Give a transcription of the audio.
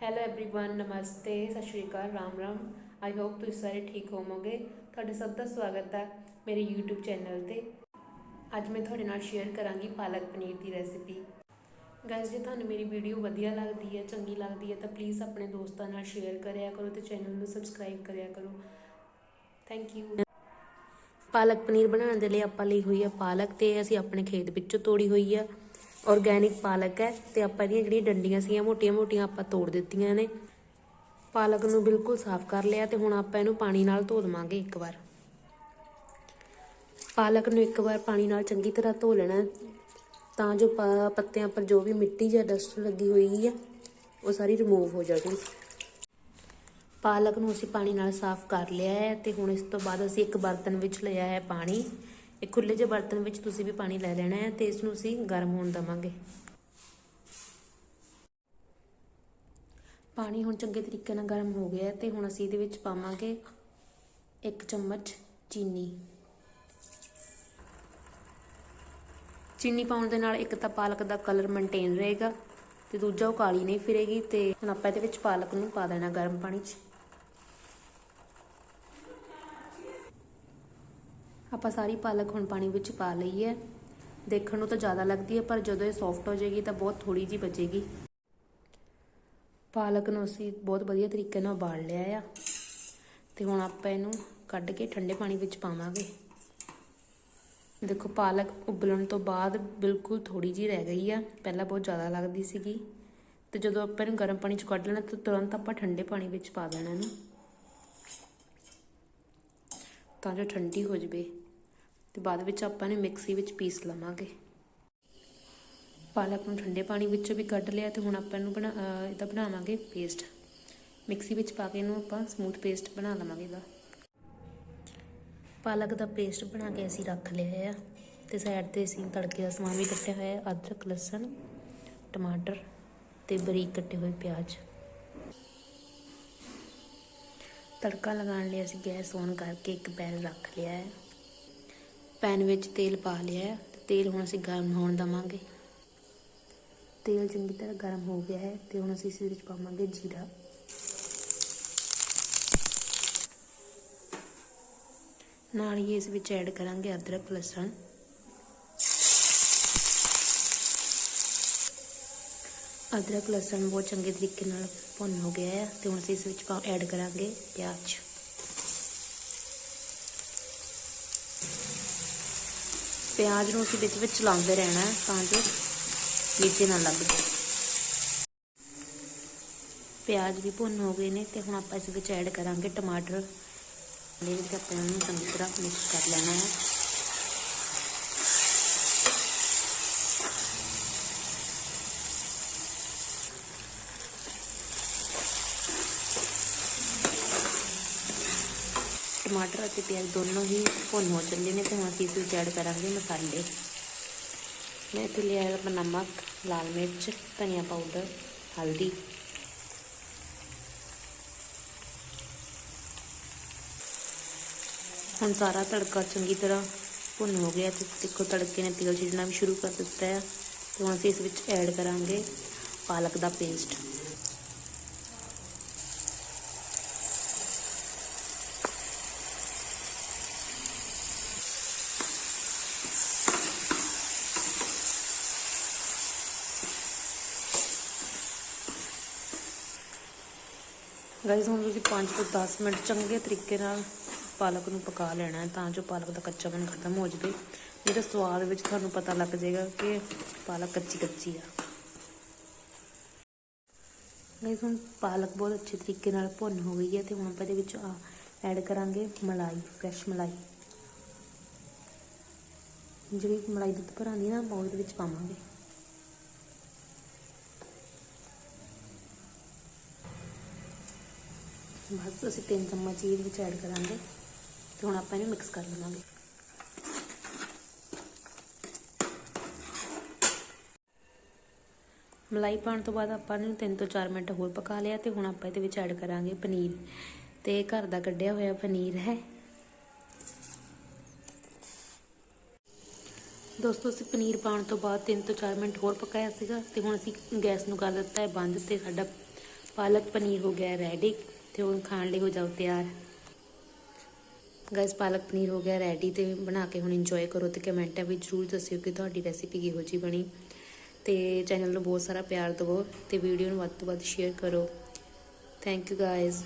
Hello everyone ਨਮਸਤੇ ਸਤਿ ਸ਼੍ਰੀ ਅਕਾਲ ਰਾਮ ਰਾਮ ਆਈ ਹੋਪ ਤੁਸੀਂ ਸਾਰੇ ਠੀਕ ਹੋਵੋਗੇ ਤੁਹਾਡੇ ਸਭ ਦਾ ਸਵਾਗਤ ਹੈ ਮੇਰੇ YouTube ਚੈਨਲ ਤੇ ਅੱਜ ਮੈਂ ਤੁਹਾਡੇ ਨਾਲ ਸ਼ੇਅਰ ਕਰਾਂਗੀ ਪਾਲਕ ਪਨੀਰ ਦੀ ਰੈਸਿਪੀ ਗਾਇਸ ਜੇ ਤੁਹਾਨੂੰ ਮੇਰੀ ਵੀਡੀਓ ਵਧੀਆ ਲੱਗਦੀ ਹੈ ਚੰਗੀ ਲੱਗਦੀ ਹੈ ਤਾਂ ਪਲੀਜ਼ ਆਪਣੇ ਦੋਸਤਾਂ ਨਾਲ ਸ਼ੇਅਰ ਕਰਿਆ ਕਰੋ ਤੇ ਚੈਨਲ ਨੂੰ ਸਬਸਕ੍ਰਾਈਬ ਕਰਿਆ ਕਰੋ ਥੈਂਕ ਯੂ ਪਾਲਕ ਪਨੀਰ ਬਣਾਉਣ ਦੇ ਲਈ ਆਪਾਂ ਲਈ ਹੋਈ ਹੈ ਪਾਲਕ ਤੇ ਅਸੀਂ ਆਪਣੇ ਖੇਤ ਵਿੱਚੋਂ ਤੋੜੀ ਹੋਈ ਹੈ ਆਰਗੈਨਿਕ ਪਾਲਕ ਹੈ ਤੇ ਆਪਾਂ ਇਹਦੀਆਂ ਜਿਹੜੀਆਂ ਡੰਡੀਆਂ ਸੀਗੀਆਂ ਮੋਟੀਆਂ-ਮੋਟੀਆਂ ਆਪਾਂ ਤੋੜ ਦਿੱਤੀਆਂ ਨੇ। ਪਾਲਕ ਨੂੰ ਬਿਲਕੁਲ ਸਾਫ਼ ਕਰ ਲਿਆ ਤੇ ਹੁਣ ਆਪਾਂ ਇਹਨੂੰ ਪਾਣੀ ਨਾਲ ਧੋ ਦਵਾਂਗੇ ਇੱਕ ਵਾਰ। ਪਾਲਕ ਨੂੰ ਇੱਕ ਵਾਰ ਪਾਣੀ ਨਾਲ ਚੰਗੀ ਤਰ੍ਹਾਂ ਧੋ ਲੈਣਾ ਤਾਂ ਜੋ ਪੱਤਿਆਂ ਪਰ ਜੋ ਵੀ ਮਿੱਟੀ ਜਾਂ ਡਸਟ ਲੱਗੀ ਹੋਈ ਹੈ, ਉਹ ਸਾਰੀ ਰਿਮੂਵ ਹੋ ਜਾਵੇ। ਪਾਲਕ ਨੂੰ ਅਸੀਂ ਪਾਣੀ ਨਾਲ ਸਾਫ਼ ਕਰ ਲਿਆ ਹੈ ਤੇ ਹੁਣ ਇਸ ਤੋਂ ਬਾਅਦ ਅਸੀਂ ਇੱਕ ਬਰਤਨ ਵਿੱਚ ਲਿਆ ਹੈ ਪਾਣੀ। ਇੱਕ ਖੁੱਲੇ ਜਿਹੇ ਬਰਤਨ ਵਿੱਚ ਤੁਸੀਂ ਵੀ ਪਾਣੀ ਲੈ ਲੈਣਾ ਹੈ ਤੇ ਇਸ ਨੂੰ ਅਸੀਂ ਗਰਮ ਹੋਣ ਦੇਵਾਂਗੇ। ਪਾਣੀ ਹੁਣ ਚੰਗੇ ਤਰੀਕੇ ਨਾਲ ਗਰਮ ਹੋ ਗਿਆ ਹੈ ਤੇ ਹੁਣ ਅਸੀਂ ਇਹਦੇ ਵਿੱਚ ਪਾਵਾਂਗੇ ਇੱਕ ਚਮਚ ਚੀਨੀ। ਚੀਨੀ ਪਾਉਣ ਦੇ ਨਾਲ ਇੱਕ ਤਾਂ ਪਾਲਕ ਦਾ ਕਲਰ ਮੇਨਟੇਨ ਰਹੇਗਾ ਤੇ ਦੂਜਾ ਉਹ ਕਾਲੀ ਨਹੀਂ ਫਿਰੇਗੀ ਤੇ ਹੁਣ ਆਪਾਂ ਇਹਦੇ ਵਿੱਚ ਪਾਲਕ ਨੂੰ ਪਾ ਦੇਣਾ ਗਰਮ ਪਾਣੀ 'ਚ। ਆਪਾਂ ਸਾਰੀ ਪਾਲਕ ਹੁਣ ਪਾਣੀ ਵਿੱਚ ਪਾ ਲਈ ਹੈ। ਦੇਖਣ ਨੂੰ ਤਾਂ ਜ਼ਿਆਦਾ ਲੱਗਦੀ ਹੈ, ਪਰ ਜਦੋਂ ਇਹ ਸੌਫਟ ਹੋ ਜਾਏਗੀ ਤਾਂ ਬਹੁਤ ਥੋੜੀ ਜੀ ਬਚੇਗੀ। ਪਾਲਕ ਨੂੰ ਅਸੀਂ ਬਹੁਤ ਵਧੀਆ ਤਰੀਕੇ ਨਾਲ ਉਬਾਲ ਲਿਆ ਆ। ਤੇ ਹੁਣ ਆਪਾਂ ਇਹਨੂੰ ਕੱਢ ਕੇ ਠੰਡੇ ਪਾਣੀ ਵਿੱਚ ਪਾਵਾਂਗੇ। ਦੇਖੋ, ਪਾਲਕ ਉਬਲਣ ਤੋਂ ਬਾਅਦ ਬਿਲਕੁਲ ਥੋੜੀ ਜੀ ਰਹਿ ਗਈ ਆ। ਪਹਿਲਾਂ ਬਹੁਤ ਜ਼ਿਆਦਾ ਲੱਗਦੀ ਸੀਗੀ। ਤੇ ਜਦੋਂ ਆਪਾਂ ਇਹਨੂੰ ਗਰਮ ਪਾਣੀ ਚ ਕੱਢ ਲੈਣਾ ਤਾਂ ਤੁਰੰਤ ਆਪਾਂ ਠੰਡੇ ਪਾਣੀ ਵਿੱਚ ਪਾ ਦੇਣਾ ਇਹਨੂੰ। ਤਾਂ ਜੋ ਠੰਡੀ ਹੋ ਜਵੇ। ਤੇ ਬਾਅਦ ਵਿੱਚ ਆਪਾਂ ਨੇ ਮਿਕਸੀ ਵਿੱਚ ਪੀਸ ਲਵਾਂਗੇ। ਪਾਲਕ ਨੂੰ ਠੰਡੇ ਪਾਣੀ ਵਿੱਚੋਂ ਵੀ ਕੱਢ ਲਿਆ ਤੇ ਹੁਣ ਆਪਾਂ ਇਹਨੂੰ ਬਣਾ ਇਹਦਾ ਬਣਾਵਾਂਗੇ ਪੇਸਟ ਮਿਕਸੀ ਵਿੱਚ ਪਾ ਕੇ ਇਹਨੂੰ ਆਪਾਂ ਸਮੂਥ ਪੇਸਟ ਬਣਾ ਲਵਾਂਗੇ ਇਹਦਾ। ਪਾਲਕ ਦਾ ਪੇਸਟ ਬਣਾ ਕੇ ਅਸੀਂ ਰੱਖ ਲਿਆ ਆ ਤੇ ਸਾਈਡ ਤੇ ਅਸੀਂ ਤੜਕੇ ਦਾ ਸਮਾਨ ਵੀ ਕੱਟਿਆ ਹੋਇਆ ਹੈ ਅਦਰਕ, ਲਸਣ, ਟਮਾਟਰ ਤੇ ਬਰੀਕ ਕੱਟੇ ਹੋਏ ਪਿਆਜ਼। ਤੜਕਾ ਲਗਾਉਣ ਲਈ ਅਸੀਂ ਗੈਸ ਔਨ ਕਰਕੇ ਇੱਕ ਪੈਨ ਰੱਖ ਲਿਆ ਹੈ ਪੈਨ ਵਿੱਚ ਤੇਲ ਪਾ ਲਿਆ ਹੈ ਤੇ ਤੇਲ ਹੁਣ ਅਸੀਂ ਗਰਮ ਹੋਣ ਦਵਾਂਗੇ। ਤੇਲ ਚੰਗੀ ਤਰ੍ਹਾਂ ਗਰਮ ਹੋ ਗਿਆ ਹੈ ਤੇ ਹੁਣ ਅਸੀਂ ਇਸ ਵਿੱਚ ਪਾਵਾਂਗੇ ਜੀਰਾ। ਨਾਲ ਹੀ ਇਸ ਵਿੱਚ ਐਡ ਕਰਾਂਗੇ ਅਦਰਕ, ਲਸਣ। ਅਦਰਕ, ਲਸਣ ਬਹੁਤ ਚੰਗੇ ਤਰੀਕੇ ਨਾਲ ਭੁੰਨ ਹੋ ਗਿਆ ਹੈ ਤੇ ਹੁਣ ਅਸੀਂ ਇਸ ਵਿੱਚ ਪਾ ਐਡ ਕਰਾਂਗੇ ਪਿਆਜ਼। ਪਿਆਜ਼ ਨੂੰ ਅਸੀਂ ਵਿੱਚ ਵਿੱਚ ਚਲਾਉਂਦੇ ਰਹਿਣਾ ਹੈ ਤਾਂ ਜੋ ਨੀਚੇ ਨਾ ਲੱਗ ਜਾਵੇ ਪਿਆਜ਼ ਵੀ ਭੁੰਨ ਹੋ ਗਏ ਨੇ ਤੇ ਹੁਣ ਆਪਾਂ ਇਸ ਵਿੱਚ ਐਡ ਕਰਾਂਗੇ ਟਮਾਟਰ। ਇਹਦੇ ਆਪਾਂ ਇਹਨੂੰ ਚੰਗੀ ਤਰ੍ਹਾਂ ਮਿਕਸ ਕਰ ਲੈਣਾ ਹੈ। ਟਮਾਟਰ ਅਤੇ ਪਿਆਜ਼ ਦੋਨੋਂ ਹੀ ਭੁੰਨ ਹੋ ਚੱਲੇ ਨੇ ਤੇ ਹੁਣ ਅਸੀਂ ਇਸ ਵਿੱਚ ਐਡ ਕਰਾਂਗੇ ਮਸਾਲੇ। ਮੈਂ ਇੱਥੇ ਲਿਆ ਹੈ ਨਮਕ, ਲਾਲ ਮਿਰਚ, ਧਨੀਆ ਪਾਊਡਰ, ਹਲਦੀ। ਹੁਣ ਸਾਰਾ ਤੜਕਾ ਚੰਗੀ ਤਰ੍ਹਾਂ ਭੁੰਨ ਹੋ ਗਿਆ ਤੇ ਦੇਖੋ ਤੜਕੇ ਨੇ ਤੇਲ ਛੱਡਣਾ ਵੀ ਸ਼ੁਰੂ ਕਰ ਦਿੱਤਾ ਹੈ ਤੇ ਹੁਣ ਅਸੀਂ ਇਸ ਵਿੱਚ ਐਡ ਕਰਾਂਗੇ ਪਾਲਕ ਦਾ ਪੇਸਟ ਗਾਇਸ ਹੁਣ ਤੁਸੀਂ 5 ਤੋਂ 10 ਮਿੰਟ ਚੰਗੇ ਤਰੀਕੇ ਨਾਲ ਪਾਲਕ ਨੂੰ ਪਕਾ ਲੈਣਾ ਹੈ, ਤਾਂ ਜੋ ਪਾਲਕ ਦਾ ਕੱਚਾਪਨ ਖਤਮ ਹੋ ਜਾਵੇ। ਨਹੀਂ ਸਵਾਦ ਵਿੱਚ ਤੁਹਾਨੂੰ ਪਤਾ ਲੱਗ ਜਾਏਗਾ ਕਿ ਪਾਲਕ ਕੱਚੀ ਕੱਚੀ ਆ। ਗਾਇਸ ਹੁਣ ਪਾਲਕ ਬਹੁਤ ਅੱਛੇ ਤਰੀਕੇ ਨਾਲ ਭੁੰਨ ਹੋ ਗਈ ਹੈ ਤੇ ਹੁਣ ਆਪਾਂ ਇਹਦੇ ਵਿੱਚ ਐਡ ਕਰਾਂਗੇ ਮਲਾਈ ਫਰੈਸ਼ ਮਲਾਈ। ਜਿਹੜੀ ਮਲਾਈ ਦੁੱਧ ਭਰਾਂਦੀ ਨਾ, ਆਪਾਂ ਉਹਦੇ ਵਿੱਚ ਪਾਵਾਂਗੇ। ਬਸ ਅਸੀਂ ਤਿੰਨ ਚਮਚ ਇਹਦੇ ਵਿੱਚ ਐਡ ਕਰਾਂਗੇ ਤੇ ਹੁਣ ਆਪਾਂ ਇਹਨੂੰ ਮਿਕਸ ਕਰ ਲਵਾਂਗੇ। ਮਲਾਈ ਪਾਉਣ ਤੋਂ ਬਾਅਦ ਆਪਾਂ ਇਹਨੂੰ 3 ਤੋਂ 4 ਮਿੰਟ ਹੋਰ ਪਕਾ ਲਿਆ ਤੇ ਹੁਣ ਆਪਾਂ ਇਹਦੇ ਵਿੱਚ ਐਡ ਕਰਾਂਗੇ ਪਨੀਰ। ਤੇ ਘਰ ਦਾ ਕੱਢਿਆ ਹੋਇਆ ਪਨੀਰ ਹੈ। ਦੋਸਤੋ, ਅਸੀਂ ਪਨੀਰ ਪਾਉਣ ਤੋਂ ਬਾਅਦ 3 ਤੋਂ 4 ਮਿੰਟ ਹੋਰ ਪਕਾਇਆ ਸੀਗਾ ਤੇ ਹੁਣ ਅਸੀਂ ਗੈਸ ਨੂੰ ਕਰ ਦਿੱਤਾ ਹੈ ਬੰਦ ਤੇ ਸਾਡਾ ਪਾਲਕ ਪਨੀਰ ਹੋ ਗਿਆ ਰੈਡੀ ਤੇ ਹੁਣ ਖਾਣ ਲਈ ਹੋ ਜਾਓ ਤਿਆਰ। ਗਾਇਸ, ਪਾਲਕ ਪਨੀਰ ਹੋ ਗਿਆ ਰੈਡੀ ਤੇ ਬਣਾ ਕੇ ਹੁਣ ਇੰਜੋਏ ਕਰੋ ਤੇ ਕਮੈਂਟਾਂ ਵਿੱਚ ਜ਼ਰੂਰ ਦੱਸਿਓ ਕਿ ਤੁਹਾਡੀ ਰੈਸਿਪੀ ਕਿਹੋ ਜਿਹੀ ਬਣੀ। ਤੇ ਚੈਨਲ ਨੂੰ ਬਹੁਤ ਸਾਰਾ ਪਿਆਰ ਦਿਵੋ ਤੇ ਵੀਡੀਓ ਨੂੰ ਵੱਧ ਤੋਂ ਵੱਧ ਸ਼ੇਅਰ ਕਰੋ। Thank you guys